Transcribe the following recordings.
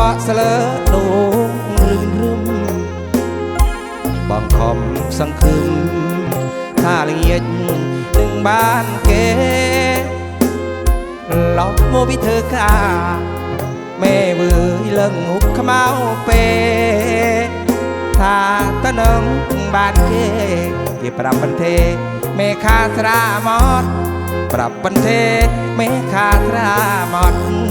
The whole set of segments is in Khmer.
ត្បូងខ្យល់បក់ស្លើដូងរឹមរឹមបងខំសង្ឃឹមថាល្ងាចនឹងបានគេឡប់មកពីធ្វើការមេវើយលឹងហុកខ្មៅពេថាតនឹងបានគេគេប្រាប់បន្ទេមេខាស្រាមត់ប្រាប់បន្ទេមេខាស្រាមត់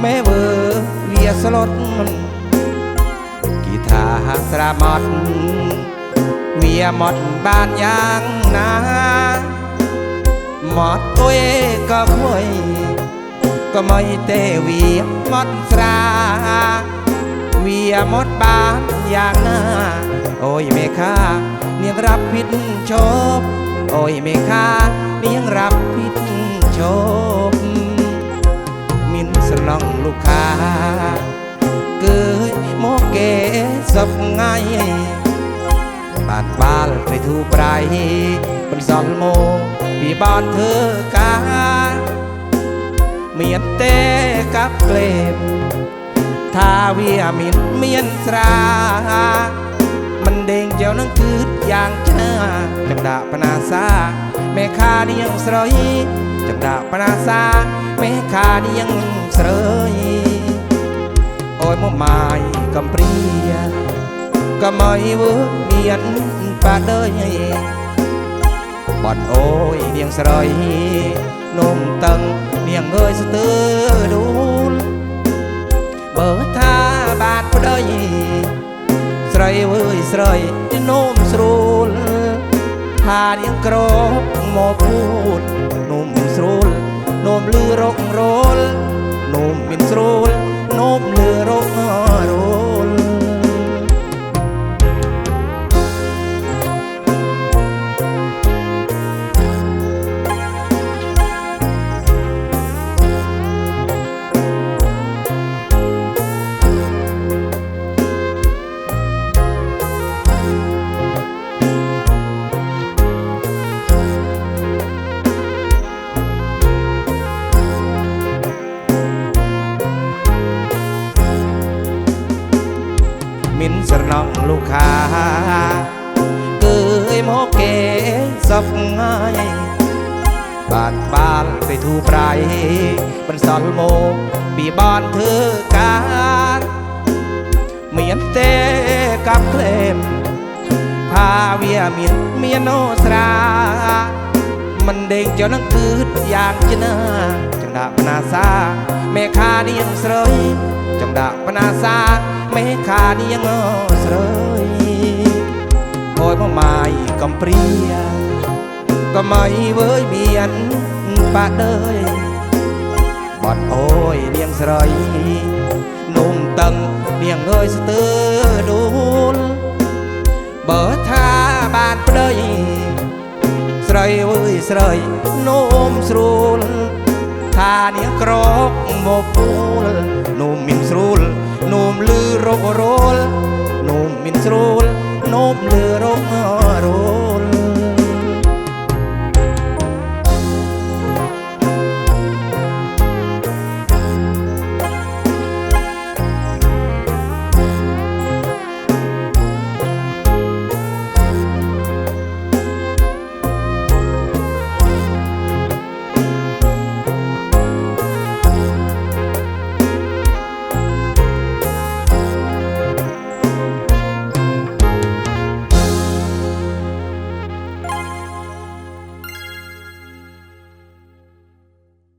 แม่เวอเวียสลดกีทาสระมอดเมียหมดบ้านยางนาหมดตัวเก็คุยก็ไม่เตวีหมดสราเวียหมดบ้านยางนาโอ้ยเม่ค่าเนียงรับผิดชอบ โอ้ยเม่ค่าเนียงรับผิดชอบ សំណងលោកខាគឺមកគេសពថ្ងៃបានបាលព្រៃធូប្រៃបន្សល់មកពីបានធ្វើការមានតែកាប់ក្លេបថាវាមានមានស្រាមិនដេងចៅនឹងគឺយ៉ាងឆ្នាចំដាក់បណាសាមេខានាងស្រីចំដាក់បណាសាមេខានាង ស្រីអូយមកម៉ាយកំព្រាក៏មិនវើមានបាដើយបាត់អូយនាងស្រីនំតឹងនាងអើយស្ទើរដួលបើថាបាត់ប្តីស្រីអើយស្រីនោមស្រួលថានាងក្រមកพูดនោមស្រួលនោមលឺរករោល មិនស្រណងលោកខាគឺយមកគេសពងាយបានបាលទៅធូប្រៃបន្សល់មកពីបានធ្វើការមានទេកាប់ក្លែមថាវាមានមានអូស្រាមិនដេងចុះនឹងគឺយ៉ាងជណាចង្ដាប់ណាសាមេខានាងស្រី ចំដាក់បណាសាមេខានាងស្រីអូយមកម៉ាយកំព្រាក៏មិនវើយមានបាដើយបាត់អូយនាងស្រីនំតឹងនាងអើយស្ទើរដួលបើថាបានប្តីស្រីអើយស្រីនោមស្រួលថានាងក្រកមកពូ